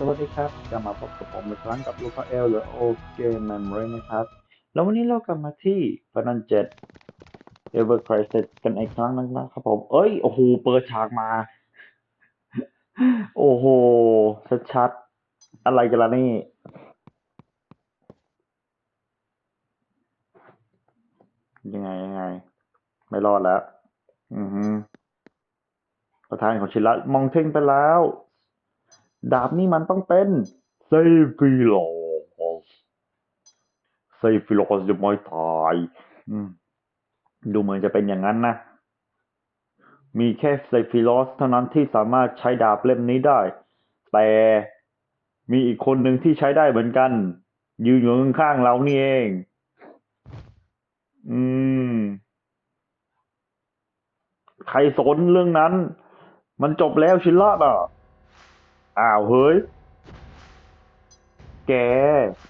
สวัสดีครับกลับมาพบกับผมอีกครั้งกับลูกพ่อเอลหรือโอเกมเมมโมรีนะครับ แล้ววันนี้เรากลับมาที่ฟันันเจ็ดเอเวอร์คริสกันอีกครั้งนึงนะครับผม เอ้ย โอ้โห เปิดฉากมา โอ้โห ชัดๆ อะไรกันล่ะนี่ยังไงยังไง ไม่รอดแล้ว อือฮึประธานของชิระมองเท่งไปแล้ว ดาบนี่มันต้องเป็นเซฟิโลสเซฟิโลสจะไม่ตายดูเหมือนจะเป็นอย่างนั้นนะ มีแค่เซฟิโลสเท่านั้นที่สามารถใช้ดาบเล่มนี้ได้ แต่มีอีกคนหนึ่งที่ใช้ได้เหมือนกัน ยืนอยู่ข้างๆเรานี่เอง อืม ใครสนเรื่องนั้น มันจบแล้วชิละอะ อ้าวเฮ้ย แก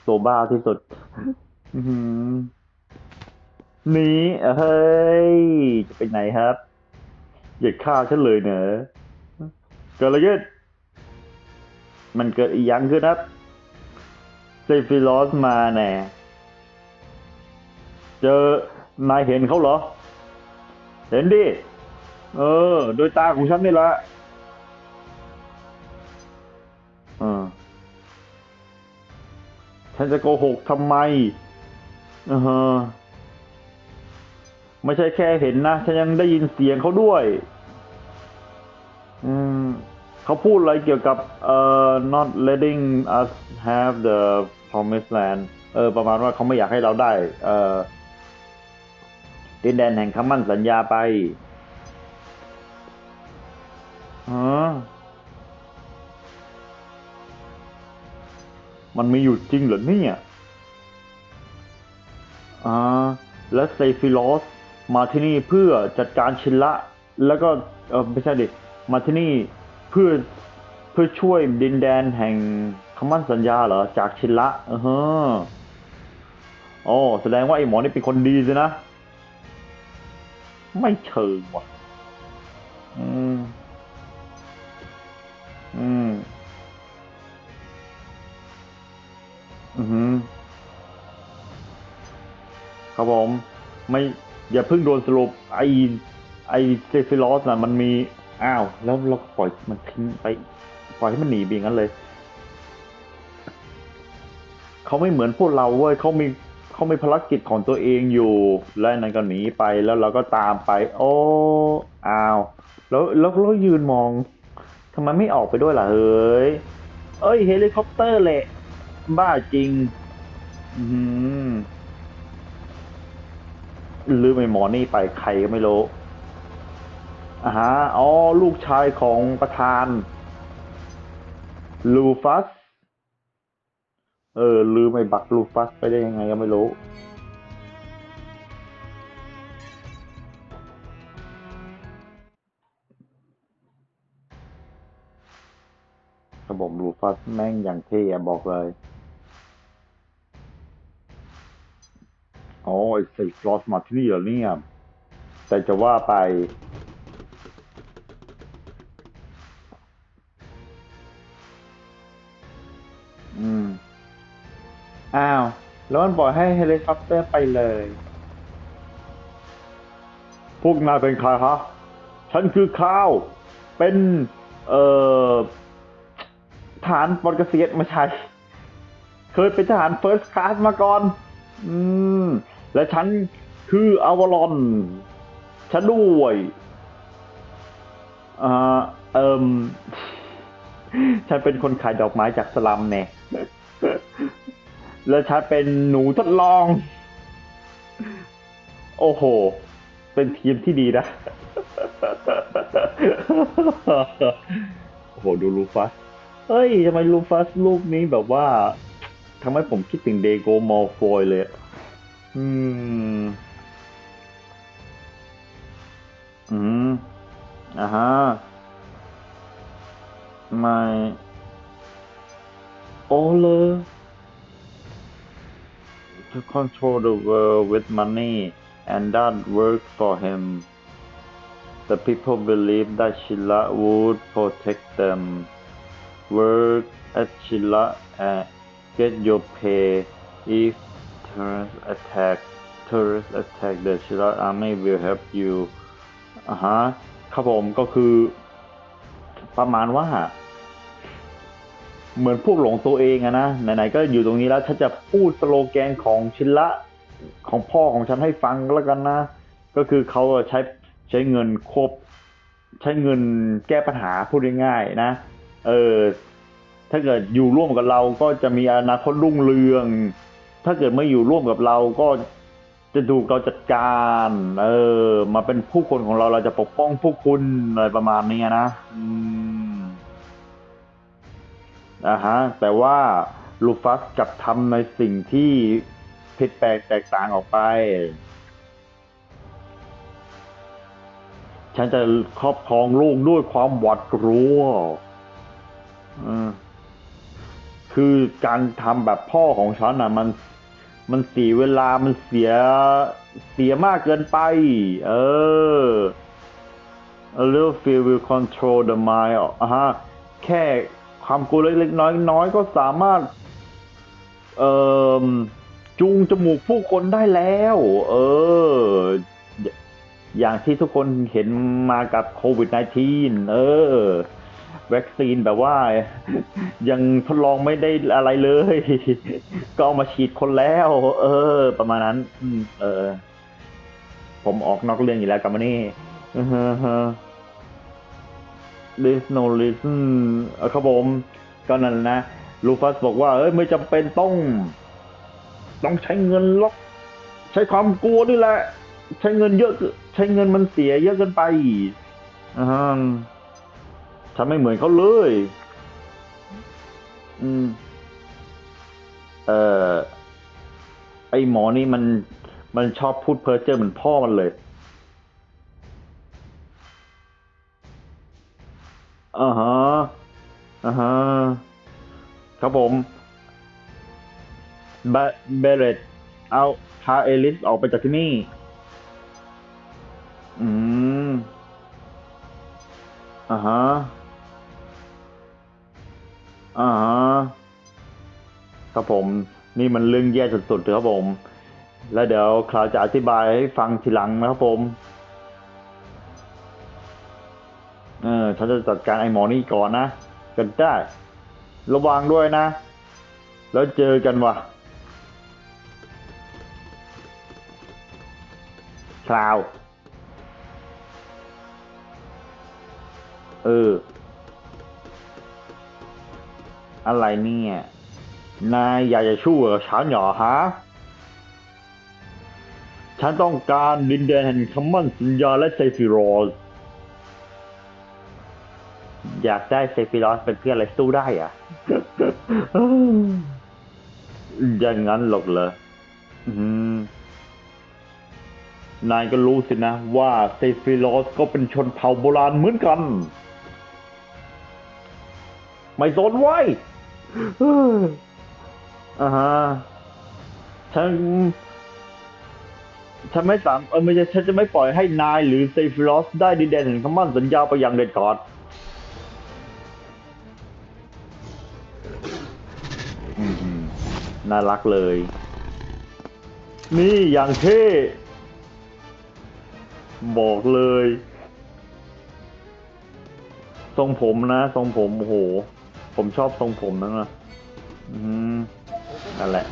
ตัวบ้าที่สุดอื้อหือหนีเฮ้ย จะไปไหนครับ อย่าฆ่าฉันเลยเนอะเกิดอะไรขึ้นมันเกิดอีกอย่างขึ้นครับเซฟิลอสมาแน่เจอนายเห็นเขาเหรอ เห็นดิ เออ โดยตาของฉันนี่แหละ ฉันจะโกหกทำไมเออไม่ใช่แค่เห็นนะ ฉันยังได้ยินเสียงเขาด้วย อืมเขาพูดอะไรเกี่ยวกับเอ่อ not letting us have the promised land เออ ประมาณว่าเขาไม่อยากให้เราได้ เอ่อดินแดนแห่งคำมั่นสัญญาไปฮะ มันมีอยู่จริงเหรอเนี่ยอ่าและเซฟิลอสมาที่นี่เพื่อจัดการชินละ แล้วก็เออไม่ใช่ดิมาที่นี่เพื่อเพื่อช่วยดินแดนแห่งคำมั่นสัญญาเหรอจากชินละเออฮะอ๋อแสดงว่าไอ้หมอนี่เป็นคนดีสินะ ไม่เชิงว่ะ ผม ไม่อย่าเพิ่งโดนสรุปไอไอเซฟิลอสนะมันมีอ้าวแล้วเราก็ปล่อยมันทิ้งไป ปล่อยให้มันหนีไปงั้นเลยเขาไม่เหมือนพวกเราเว้ยเขามีเขามีภารกิจของตัวเองอยู่ และนั่นก็หนีไปแล้วเราก็ตามไป โอ้อ้าวแล้วแล้วเรายืนมองทำไมไม่ออกไปด้วยล่ะเฮ้ยเอ้ยเฮลิคอปเตอร์แหละบ้าจริง อืม ลืมไอ้หมอนี่ไปใครก็ไม่รู้อ่าฮะอ๋อ ลูกชายของประธาน ลูฟัส เออ ลืมไอ้บักลูฟัสไปได้ยังไงก็ไม่รู้ระบบลูฟัสแม่งอย่างเท่บอกเลย อ๋อไอ้ใส่กลอสมาที่นี่เหรอเนี่ย แต่จะว่าไป อืม อ้าว แล้วมันบอกให้เฮลิคอปเตอร์ไปเลย พวกนายเป็นใครฮะ ฉันคือข้าว เป็น เอ่อทหารปลดเกษียณไม่ใช่เคยเป็นทหารเฟิร์สคลาสมาก่อน อืม และฉันคืออาวารอนฉันด้วยอ่าเอิมฉันเป็นคนขายดอกไม้จากสลัมแน่และฉันเป็นหนูทดลอง โอ้โห เป็นทีมที่ดีนะ โอ้โห ดูลูฟัส เฮ้ยทำไมลูฟัสลูกนี้แบบว่าทำให้ผมคิดถึงเดโกมอลฟอยเลย อะอืมอืมอ่าฮะไม่โอ้เลย to control the world with money and that work for him the people believe that Shila would protect them work at Chilla and get your pay if terrorist attack terrorist attack the Chilla army will help you อ่าฮะครับผมก็คือ ประมาณว่า เหมือนพวกหลงตัวเองอะนะ ไหนๆก็อยู่ตรงนี้แล้วฉันจะพูดสโลแกนของชินละของพ่อของฉันให้ฟังแล้วกันนะ ก็คือเขาใช้ใช้เงินครบ ใช้เงินแก้ปัญหาพูดง่ายๆนะ เออถ้าเกิดอยู่ร่วมกับเราก็จะมีอนาคตรุ่งเรือง ถ้าเกิดม่อยู่ร่วมกับเราก็จะถูกเราจัดการ เออ มาเป็นผู้คนของเราเราจะปกป้องพวกคุณอะไรประมาณนี้นะอืมอ่าฮะ แต่ว่าลูฟัสกลับทำในสิ่งที่ผิดแปลกแตกต่างออกไป ฉันจะครอบครองโลกด้วยความหวาดกลัว อืม คือการทำแบบพ่อของฉันน่ะมันมันเสียเวลามันเสียเสียมากเกินไป เออ A little fear will control the mind อะฮะ แค่ความกลัวเล็กๆน้อยๆก็สามารถ เอ่อ จูงจมูกผู้คนได้แล้ว เออ อย่างที่ทุกคนเห็นมากับโควิด -19 เออ วัคซีนแบบว่า ยังทดลองไม่ได้อะไรเลย ก็เอามาฉีดคนแล้ว เออ ประมาณนั้นเออ ผมออกนอกเรื่องอยู่แล้วกับมันนี่ฮะฮะ There's no reason เออครับผมก็นั่นนะลูฟัสบอกว่า เอ้ยไม่จำเป็นต้อง ต้องใช้เงินหรอก ใช้ความกลัวนี่แหละ ใช้เงินเยอะ ใช้เงินมันเสียเยอะเกินไปอ่าฮะ ฉันไม่เหมือนเขาเลย อืม เอ่อ ไอหมอนี่มัน มันชอบพูดเพ้อเจ้อเหมือนพ่อมันเลย อ่าฮะ อ่าฮะ ครับผมเบเรตเอาพาเอลิสออกไปจากที่นี่ อืม อ่าฮะ อ่าฮะครับผม นี่มันเรื่องแย่สุดๆเลยครับผม แล้วเดี๋ยวคราวจะอธิบายให้ฟังทีหลังนะครับผม เออฉันจะจัดการไอ้หมอนี่ก่อนนะกันได้ ระวังด้วยนะ แล้วเจอกันว่ะคราว เออ อะไรเนี่ย นายอยากจะช่วยกับฉันเหรอฮะ ฉันต้องการดินแดนแห่งคำมั่นสัญญาและไซฟิโรสอยากได้เซฟิรอสเป็นเพื่อนอะไรสู้ได้อะอย่างนั้นหรอกเหรอนายก็รู้สินะว่าเซฟิรอสก็เป็นชนเผ่าโบราณเหมือนกัน ไม่สนไว้ย อ่าฮะฉันฉันไม่สามเออไม่ใช่ฉันจะไม่ปล่อยให้นายหรือเซฟิรอสได้ดินแดนแห่งคำมั่นสัญญาไปอย่างเด็ดขาดน่ารักเลย นี่อย่างเท่บอกเลย ทรงผมนะ ทรงผมโอ้โห ผมชอบทรงผมนั่นนะอืมนั่นแหละ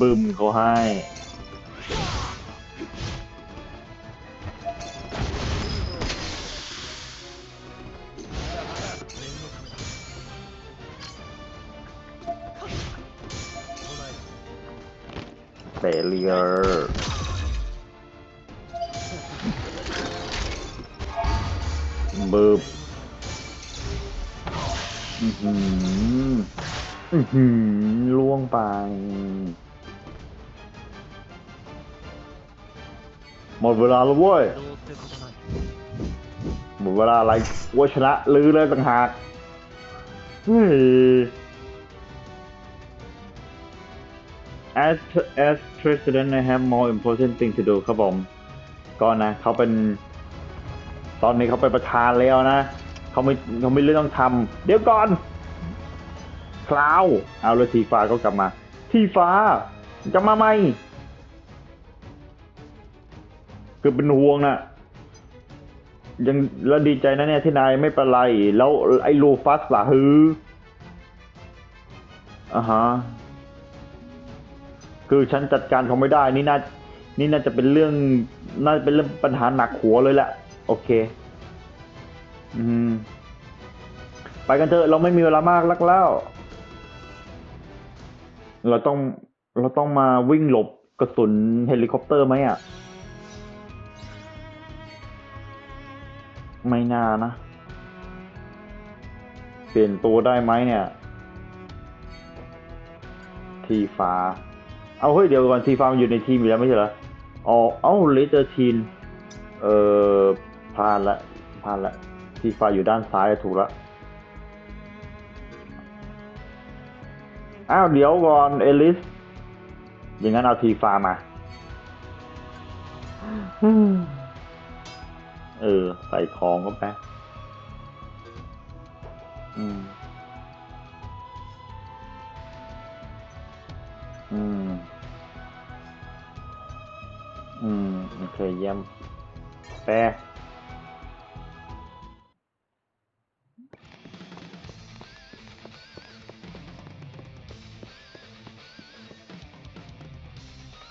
บึมเขาให้เฟเลียร์ บึบอือหืออือหือล่วงไป หมดเวลาแล้วเว้ย หมดเวลาอะไรว่าชนะลือเลยต่างหากเฮ้ย as as president I have more important thing to do ครับผม ก็นะเขาเป็น ตอนนี้เขาเป็นประธานแล้วนะเขาไม่เขาไม่เรื่องต้องทำเดี๋ยวก่อนคลาวเอาเลยทีฟ้าก็กลับมา ทีฟ้ากลับมาไหมคือเป็นห่วงนะยังแล้วดีใจนะเนี่ยที่นายไม่เป็นไร แล้วไอ้ลูฟัสล่ะฮืออ่าฮะคือฉันจัดการเขาไม่ได้ นี่น่านี่น่าจะเป็นเรื่อง น่าจะเป็นเรื่องปัญหาหนักหัวเลยแหละ โอเค อืม ไปกันเถอะ เราไม่มีเวลามากลักแล้ว เราต้อง เราต้องมาวิ่งหลบกระสุนเฮลิคอปเตอร์ไหมอะ ไม่น่านะ เปลี่ยนตัวได้ไหมเนี่ย ทีฟ้า เอาเฮ้ยเดี๋ยวก่อนทีฟ้ามันอยู่ในทีมอยู่แล้วไม่ใช่เหรอ อ๋อ เอ้าเลเจอร์ทีน เอ่อ พลาดละพลาดละทีฟ้าอยู่ด้านซ้ายถูกละอ้าวเดี๋ยวก่อนเอลิส อย่างนั้นเอาทีฟ้ามา เออ ใส่ของก็ไปอืม อืม อืม โอเคเยี่ยมแปร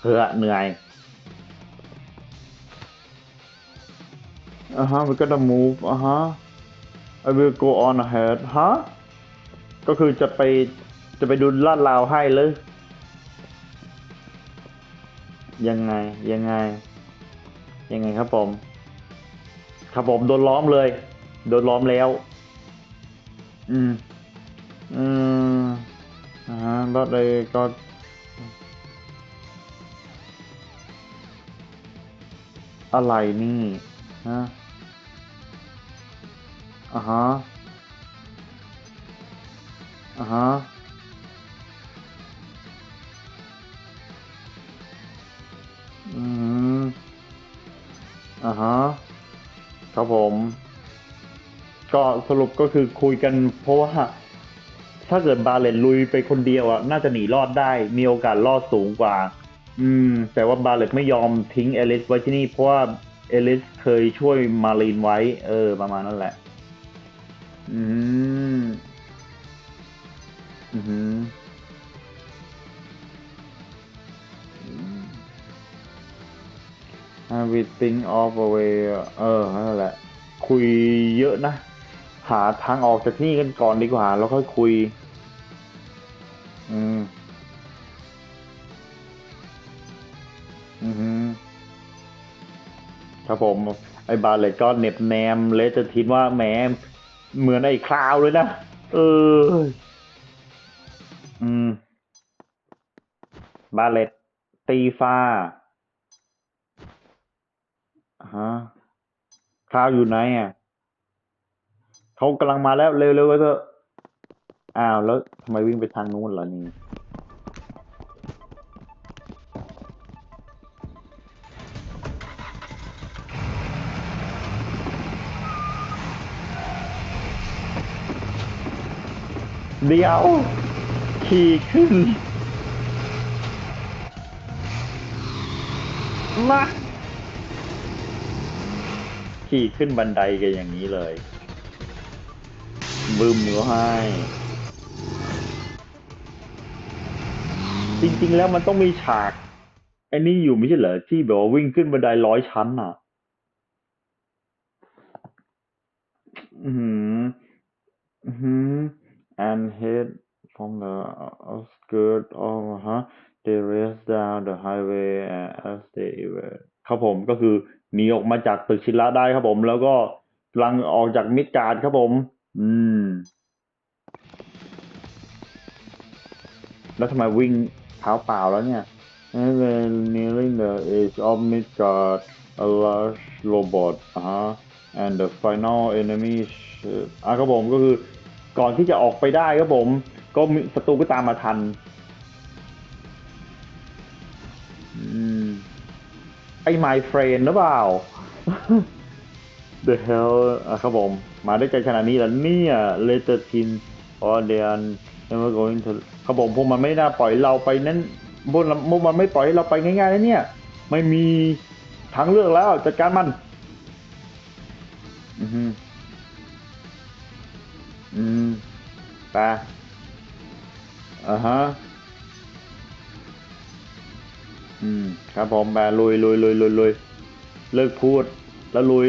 เพื่อเหนื่อยอ่าฮะ we gotta move อ่าฮะ I will go on ahead ฮะ ก็คือจะไป จะไปดูลาดราวให้เลยยังไง ยังไง ยังไงครับผม ครับผมโดนล้อมเลย โดนล้อมแล้ว อืม อืมอ่าฮะร อะไรนี่ฮะอ่าฮะอ่าฮะอืมอ่าฮะครับผม ก็สรุปก็คือคุยกันเพราะว่าถ้าเกิดบาเลนลุยไปคนเดียวอะ น่าจะหนีรอดได้ มีโอกาสรอดสูงกว่า อืม แต่ว่าบาเลตไม่ยอมทิ้งเอลิสไว้ที่นี่ เพราะว่าเอลิสเคยช่วยมารีนไว้ เออ ประมาณนั้นแหละ อืม อือหือ everything of a way เออ นั่นแหละ คุยเยอะนะ หาทางออกจากที่นี่กันก่อนดีกว่า แล้วค่อยคุย อืม ครับผมไอ้บาเลตก็เน็บแนมเลสจะทินว่าแหมเหมือนไอ้คลาวเลยนะ เออ อืม บาเลตตีฟ้าฮะคลาวอยู่ไหนอะเขากำลังมาแล้วเร็วๆก็เถอะ อ้าวแล้วทำไมวิ่งไปทางนู้นล่ะนี่ เดี๋ยว ขี่ขึ้น มา ขี่ขึ้นบันไดกันอย่างนี้เลย บึมก็ให้ จริงๆแล้วมันต้องมีฉากไอ้นี่อยู่ไม่ใช่เหรอที่แบบว่าวิ่งขึ้นบันไดร้อยชั้นอะ อือหืออือหือ and head from the outskirts of ฮะ they raced down the highway as they were ครับผมก็คือหนีออกมาจากตึกชิระได้ครับผม แล้วก็กลังออกจากมิดการ์ดครับผม อืม แล้วทำไมวิ่งเท้าเปล่าแล้วเนี่ย And when nearing the edge of Midgard, a large robot อ่าฮะ and the final enemy ship อะครับผมก็คือ ก่อนที่จะออกไปได้ครับผม ก็ศัตรูก็ตามมาทันไอ้ My Friend หรือเปล่า The Hell อะครับผม มาได้ใจขนาดนี้แล้วเนี่ย Later Teen or t h e r Never Going to ครับผมพวกมันไม่น่าปล่อยเราไปนั้นบนมันไม่ปล่อยเราไปง่ายๆนะเนี่ย ไม่มีทางเลือกแล้วจัดการมัน อือ อืมไปอ่าฮะ อืม ครับผมแปลุยลุยลุยลุยลุยเลิกพูดแล้วลุย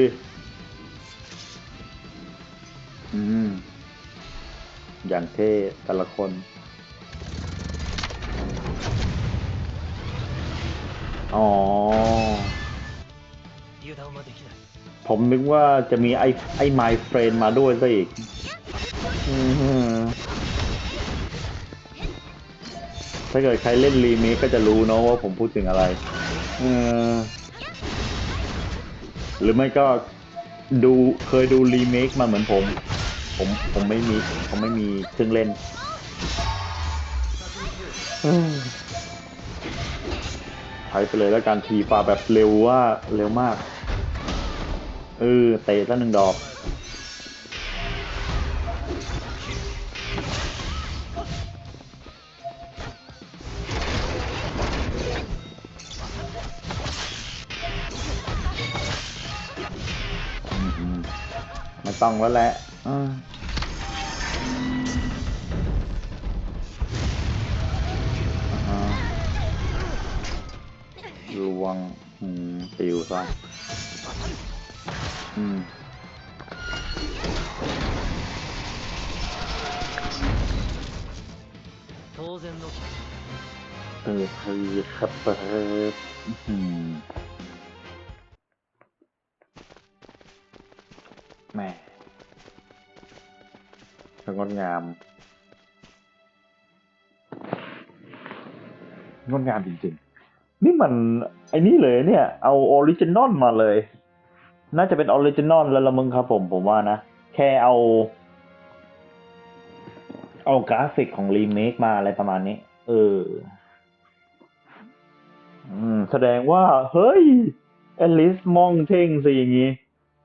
อืม อย่างเท่แต่ละคน อ๋อ ผมนึกว่าจะมีไอ้ไอ้ไมเฟรนมาด้วยซะอีก ถ้าเกิดใครเล่นรีเมคก็จะรู้เนาะว่าผมพูดถึงอะไรเออหรือไม่ก็ดูเคยดูรีเมคมาเหมือนผม ผมผมไม่มีผมไม่มีเครื่องเล่นอืมใช้ไปเลยแล้วการทีปาแบบเร็วว่าเร็วมาก เออเตะซะหนึ่งดอก ต้องแล้วแหละลวังอืมปิวซะอืมเออคือครับเออ แม่ช่างดงาม งดงามจริงๆ นี่มัน ไอ้นี่เลยเนี่ย เอาออริจินอลมาเลย น่าจะเป็นออริจินอลแล้วละมึงครับผมผมว่านะ แค่เอา เอากราฟิกของรีเมคมาอะไรประมาณนี้ เออ อืม แสดงว่า เฮ้ย เอลิสมองเท่งสิอย่างงี้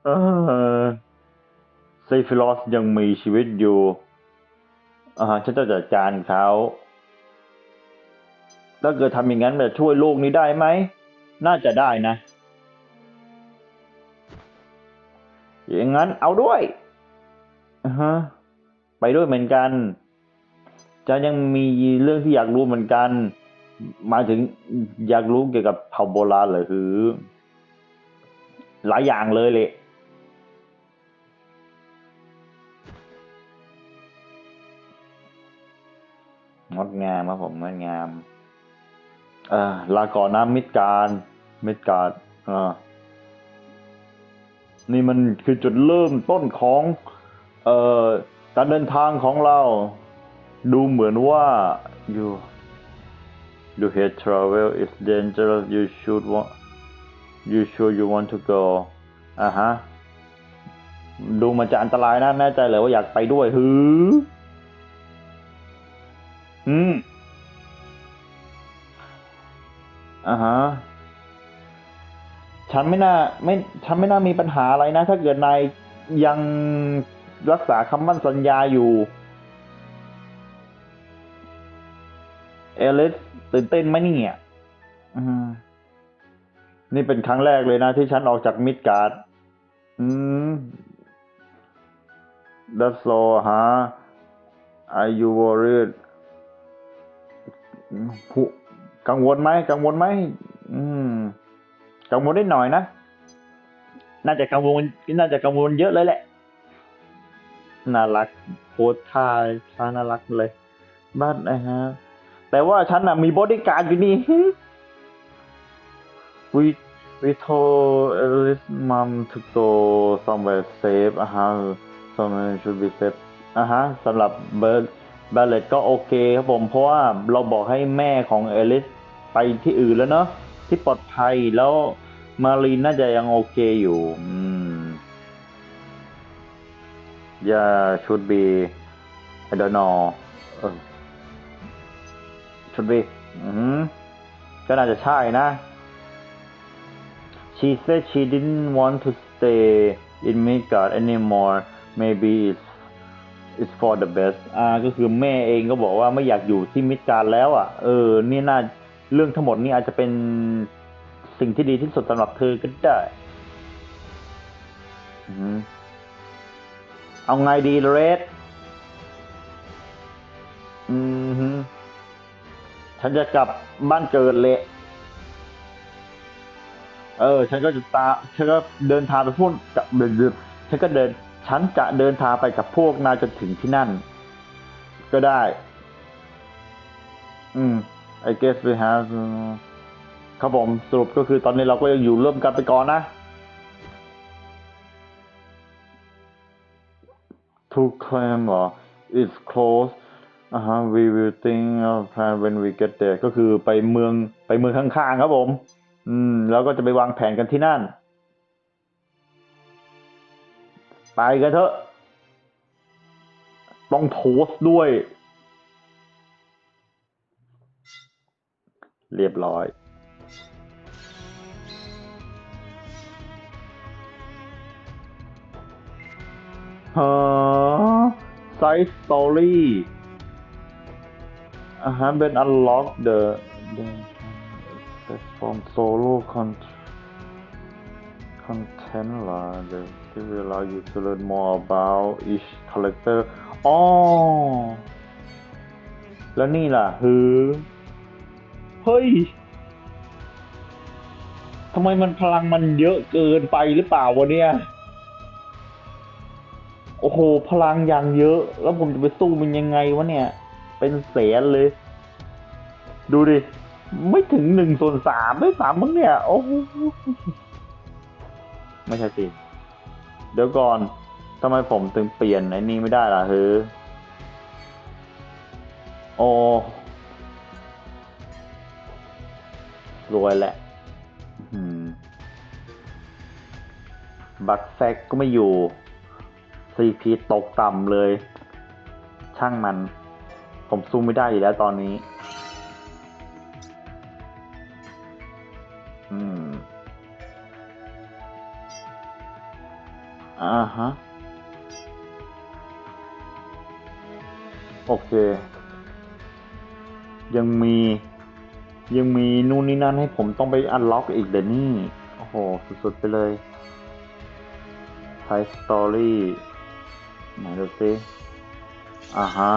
เออ ซฟิลอสยังมีชีวิตอยู่อ่าฉันจะจัดการเขาถ้าเกิดทำอย่างนั้นจะช่วยโลกนี้ได้ไหม น่าจะได้นะ อย่างนั้นเอาด้วยอ่าฮะไปด้วยเหมือนกันจะยังมีเรื่องที่อยากรู้เหมือนกัน มาถึงอยากรู้เกี่ยวกับเผ่าโบราณเหรือหลายอย่างเลยเลย งดงามครับผมงดงามเอ่อลาก่อนนะมิดการมิดการเอ่านี่มันคือจุดเริ่มต้นของเอ่อการเดินทางของเรา ดูเหมือนว่า you you hate travel is dangerous you should want you sure you want to go อ่าฮะ ดูมันจะอันตรายนะ แน่ใจเลยว่าอยากไปด้วยหือ อืม อ่าฮะ ฉันไม่น่า ไม่ ฉันไม่น่ามีปัญหาอะไรนะ ถ้าเกิดนายยังรักษาคำมั่นสัญญาอยู่ เอลิสตื่นเต้นไหมเนี่ยอืมนี่เป็นครั้งแรกเลยนะ ที่ฉันออกจากมิดการ์ด อืม That's so ฮะ Are you worried ผู้กังวลไหมกังวลไหมอืม กังวลได้หน่อยนะ น่าจะกังวลน่าจะกังวลเยอะเลยแหละ น่ารักโพสท่าท่าน่ารักเลย บ้านนะฮะ แต่ว่าฉันน่ะมีบอดี้การ์ดอยู่นี่ we we told Alice mom to go somewhere safe อะฮะ somewhere should be safe อะฮะสำหรับเบิร์ด บาเลตก็โอเคครับผม เพราะว่าเราบอกให้แม่ของเอลิสไปที่อื่นแล้วเนาะที่ปลอดภัยแล้วมารีนน่าจะยังโอเคอยู่ อืม yeah should be I don't know เออ should be อืมก็น่าจะใช่นะ she said she didn't want to stay in Midgard anymore maybe it's it's for the best อ่าก็คือแม่เองก็บอกว่าไม่อยากอยู่ที่มิดการแล้วอะ เออ นี่น่าเรื่องทั้งหมดนี่อาจจะเป็นสิ่งที่ดีที่สุดสำหรับเธอก็ได้อืมเอาไงดีเรดอืมฉันจะกลับบ้านเกิดเละเออ ฉันก็จะตา ฉันก็เดินทางไปพูดกับเดินฉันก็เดิน ฉันจะเดินทางไปกับพวกนายจนถึงที่นั่น ก็ได้ อืม I guess we have ครับผมสรุปก็คือตอนนี้เราก็ยังอยู่ร่วมกันไปก่อนนะ to claim เหรอ it's close อ่าฮะ we will think of plan when we get there ก็คือไปเมืองไปเมืองข้างๆครับผม อืม แล้วก็จะไปวางแผนกันที่นั่น ไปกันเถอะ ต้องโทสด้วย เรียบร้อยฮะไซส์สตอรี่อ่าฮะเป็น unlock the the platform solo con content ล่ะ the will allow you to learn more about each character อ๋อ แล้วนี่ล่ะคือ เฮ้ย ทำไมมันพลังมันเยอะเกินไปหรือเปล่าวะเนี่ย โอ้โห พลังอย่างเยอะ แล้วผมจะไปสู้มันยังไงวะเนี่ย เป็นแสนเลย ดูดิ ไม่ถึงหนึ่งส่วนสามไม่สามมั้งเนี่ย โอ้โหไม่ใช่สิ เดี๋ยวก่อนทำไมผมถึงเปลี่ยนไอ้นี่ไม่ได้ล่ะเฮ้ยโอ้รวยแหละบัตแฟกก็ไม่อยู่ CP ตกต่ำเลย ช่างมัน ผมสู้ไม่ได้อยู่แล้วตอนนี้ อืม อ่าฮะ โอเค ยังมี ยังมีนู่นนี่นั่นให้ผมต้องไปอันล็อกอีกเดี๋ยวนี้ โอ้โห สุดๆไปเลยไทสตอรี่ไหนดูสิอ่าฮะ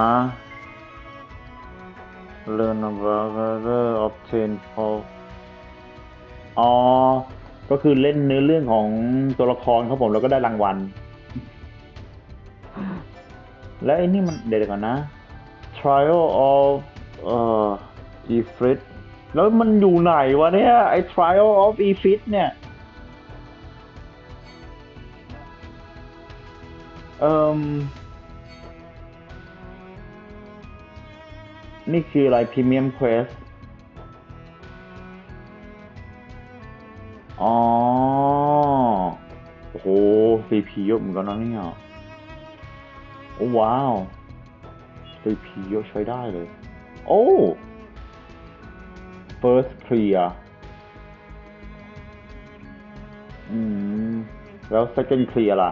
learn about the obtain for อ๋อ ก็คือเล่นเนื้อเรื่องของตัวละครครับผมแล้วก็ได้รางวัล แล้วไอ้นี่มันเดี๋ยวก่อนนะ trial of เอ่อ Ifrit แล้วมันอยู่ไหนวะเนี่ย ไอ้ trial of Ifrit เนี่ย เอ่มนี่คืออะไร Premium Quest อ๋อ โอ้โห CP เยอะเหมือนกันนะเนี่ยโอ้ว้าว CP เยอะใช้ได้เลย โอ้ First Clear อืม แล้ว Second Clear ล่ะ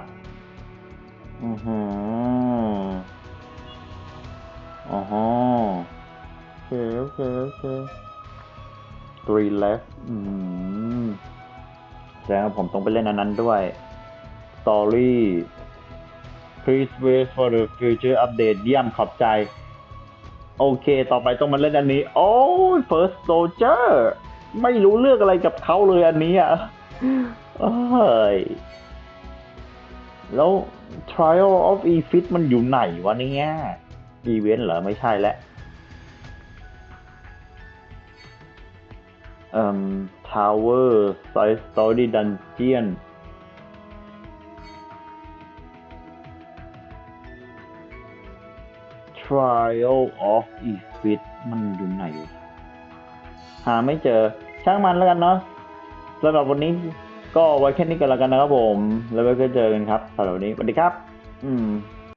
อือหืออ๋อฮะโอเคโอเคโอเค three left อืม แสดงว่าผมต้องไปเล่นอันนั้นด้วย story please wait for the future update เยี่ยมขอบใจ โอเค ต่อไปต้องมาเล่นอันนี้ โอ้ย first soldier ไม่รู้เรื่องอะไรกับเขาเลยอันนี้อะเอ้ย แล้ว trial of Efit มันอยู่ไหนวะเนี่ยอีเวนต์เหรอ ไม่ใช่แล้วเอ่ ม Tower Side Story Dungeon Trial of Efit มันอยู่ไหนวะหาไม่เจอ ช่างมันแล้วกันเนาะสำหรับวันนี้ก็ไว้แค่นี้กันแล้วกันนะครับผม แล้วไว้เจอกันครับสำหรับวันนี้สวัสดีครับ อืม